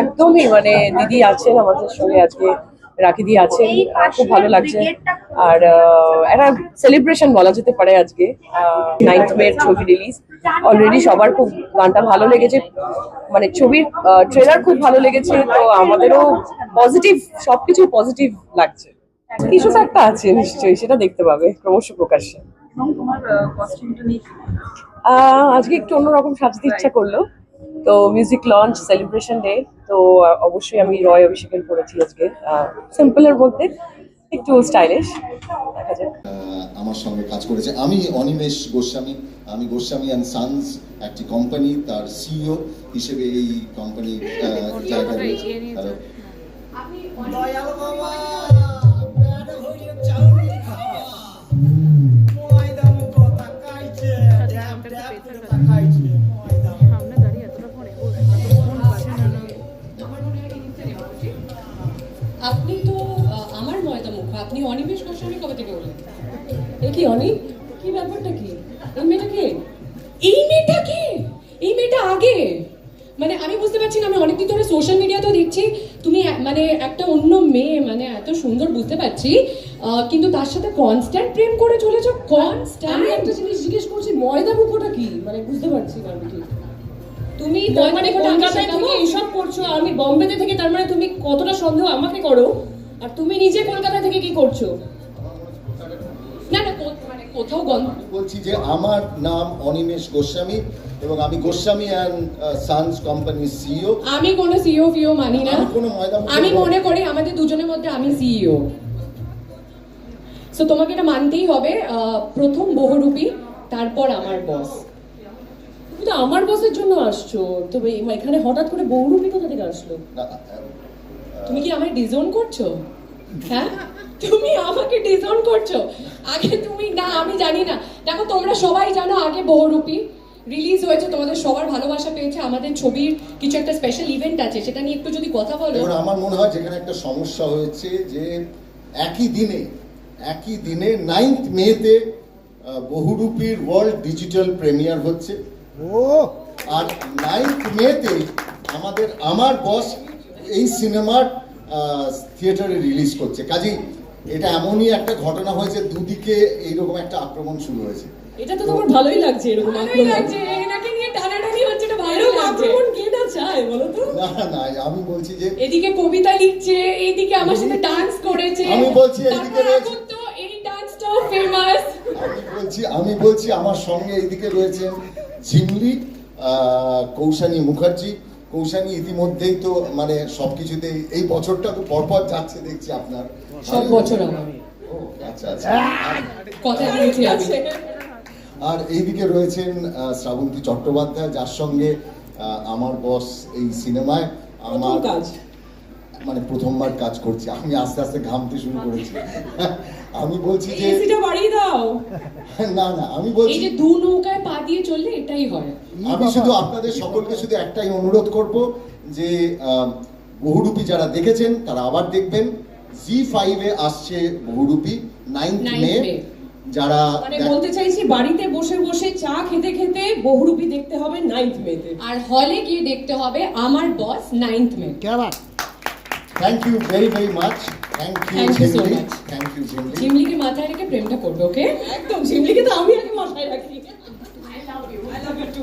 একদমই মানে দিদি আছেন আমাদের সঙ্গে আজকে রাখি দি আছেন খুব ভালো লাগছে। আর একটা সেলিব্রেশন বলা যেতে পারে আজকে নাইন্থ মে ছবি রিলিজ অলরেডি সবার খুব গানটা ভালো লেগেছে। মানে ছবির ট্রেলার খুব ভালো লেগেছে তো আমাদেরও পজিটিভ সবকিছু পজিটিভ লাগছে। কিছু তো একটা আছে নিশ্চয়ই সেটা দেখতে পাবে ক্রমশ প্রকাশ্যে। আজকে একটু অন্যরকম সাজতে ইচ্ছা করল। তো মিউজিক লঞ্চ সেলিব্রেশন ডে তো অবশ্যই আমি রয় অভিষেকের করেছি আজকে। সিম্পলের মধ্যে একটু স্টাইলিশ দেখা যাক। আহ, আমার সঙ্গে কাজ করেছে। আমি অনিমেষ গোস্বামী। আমি গোস্বামী অ্যান্ড সানস একটি কোম্পানি তার সিইও হিসেবে এই কোম্পানি জায়গায় রয়েছে। আপনি অনিমেষ গোস্বামী কবে থেকে হলেন এ কি অনি? কি ব্যাপারটা কি? এই মেয়েটা কে? এই মেয়েটা কে? এই মেয়েটা আগে? মানে আমি বুঝতে পারছি না আমি অনেকদিন ধরে সোশ্যাল মিডিয়াতেও দেখছি তুমি মানে একটা অন্য মেয়ে মানে এত সুন্দর বুঝতে পারছি কিন্তু তার সাথে কনস্ট্যান্ট প্রেম করে চলেছো? আমি কনস্ট্যান্ট একটা জিনিস জিজ্ঞেস করছি ময়দা মুখোটা কি? মানে বুঝতে পারছি না আমি তুমি তার মানে কলকাতায়? থেকে এইসব করছ আমি বম্বেতে থেকে তার মানে তুমি কতটা সন্দেহ আমাকে করো? আর তুমি নিজে কলকাতা থেকে কি করছ? না না মানে কোথাও গন্ধ বলছি যে আমার নাম অনিমেষ গোস্বামী এবং আমি গোস্বামী অ্যান্ড সানস কোম্পানির সিইও। আমি কোনো সিও ফিও মানি না। কোনো ময়দা আমি মনে করি আমাদের দুজনের মধ্যে আমি সিইও। সো তোমাকে এটা মানতেই হবে প্রথম বহুরূপী তারপর আমার বস তুমি তো আমার বসের জন্য আসছো। তবে এখানে হঠাৎ করে বৌরূপী কোথা থেকে আসলো? না, তুমি কি আমায় ডিজোন করছ? হ্যাঁ? তুমি আমাকে ডিজোন করছ? আগে তুমি না আমি জানি না। দেখো তোমরা সবাই জানো আগে বহুরূপী রিলিজ হয়েছে তোমাদের সবার ভালোবাসা পেয়েছে আমাদের ছবির কিছু একটা স্পেশাল ইভেন্ট আছে সেটা নিয়ে একটু যদি কথা বলো। আমার মনে হয় যেখানে একটা সমস্যা হয়েছে যে একই দিনে একই দিনে নাইন্থ মেতে বহুরূপীর ওয়ার্ল্ড ডিজিটাল প্রিমিয়ার হচ্ছে। ও আর নাইন্থ মেতে আমাদের আমার বস এই সিনেমার থিয়েটারে রিলিজ করছে। কাজেই এটা এমনই একটা ঘটনা হয়েছে দুদিকে এইরকম একটা আক্রমণ শুরু হয়েছে। এটা তো তোমার ভালোই লাগছে এরকম ভালোই আক্রমণ। লাগছে এনাকে নিয়ে টানাটানি হচ্ছে এটা ভালো লাগছে। আক্রমণ কে না চায় বলো তো? না না আমি বলছি যে এদিকে কবিতা লিখছে এইদিকে আমার সাথে ডান্স করেছে। আমি বলছি এইদিকে তারপর রয়েছে- এখন তো এই ডান্সটাও ফেমাস আমি বলছি আমি বলছি আমার সঙ্গে এইদিকে রয়েছে ঝিমলি আহ, কৌশানী মুখার্জি কৌশানী ইতিমধ্যেই তো মানে সবকিছুতেই এই বছরটা তো পরপর যাচ্ছে দেখছি আপনার। সব বছর ও, আচ্ছা আচ্ছা। আর- কথা এইদিকে রয়েছেন শ্রাবন্তী চট্টোপাধ্যায় যার সঙ্গে আমার বস এই সিনেমায় আমার কাজ। মানে প্রথমবার কাজ করছি। আমি আস্তে আস্তে ঘামতে শুরু করেছি। আমি বলছি যে এসিটা বাড়িয়ে দাও। না না আমি বলছি এই যে দু নৌকায় পা দিয়ে চললে এটাই হয়। আমি শুধু আপনাদের সকলকে শুধু একটাই অনুরোধ করব যে বহুরূপী যারা দেখেছেন তারা আবার দেখবেন জি ফাইভে আসছে বহুরূপী নাইন্থ 9th মে যারা মানে বলতে চাইছি বাড়িতে বসে বসে চা খেতে খেতে বহুরূপী দেখতে হবে নাইন্থ মেতে আর হলে গিয়ে দেখতে হবে আমার boss ninth May thank you very very much thank you Thank you so Jimli much. Thank you Jimli ঝিমলিকে মাথায় রেখে প্রেমটা করবে ওকে একদম ঝিমলিকে তো আমি আগে মাথায় রাখি। I love you I love you too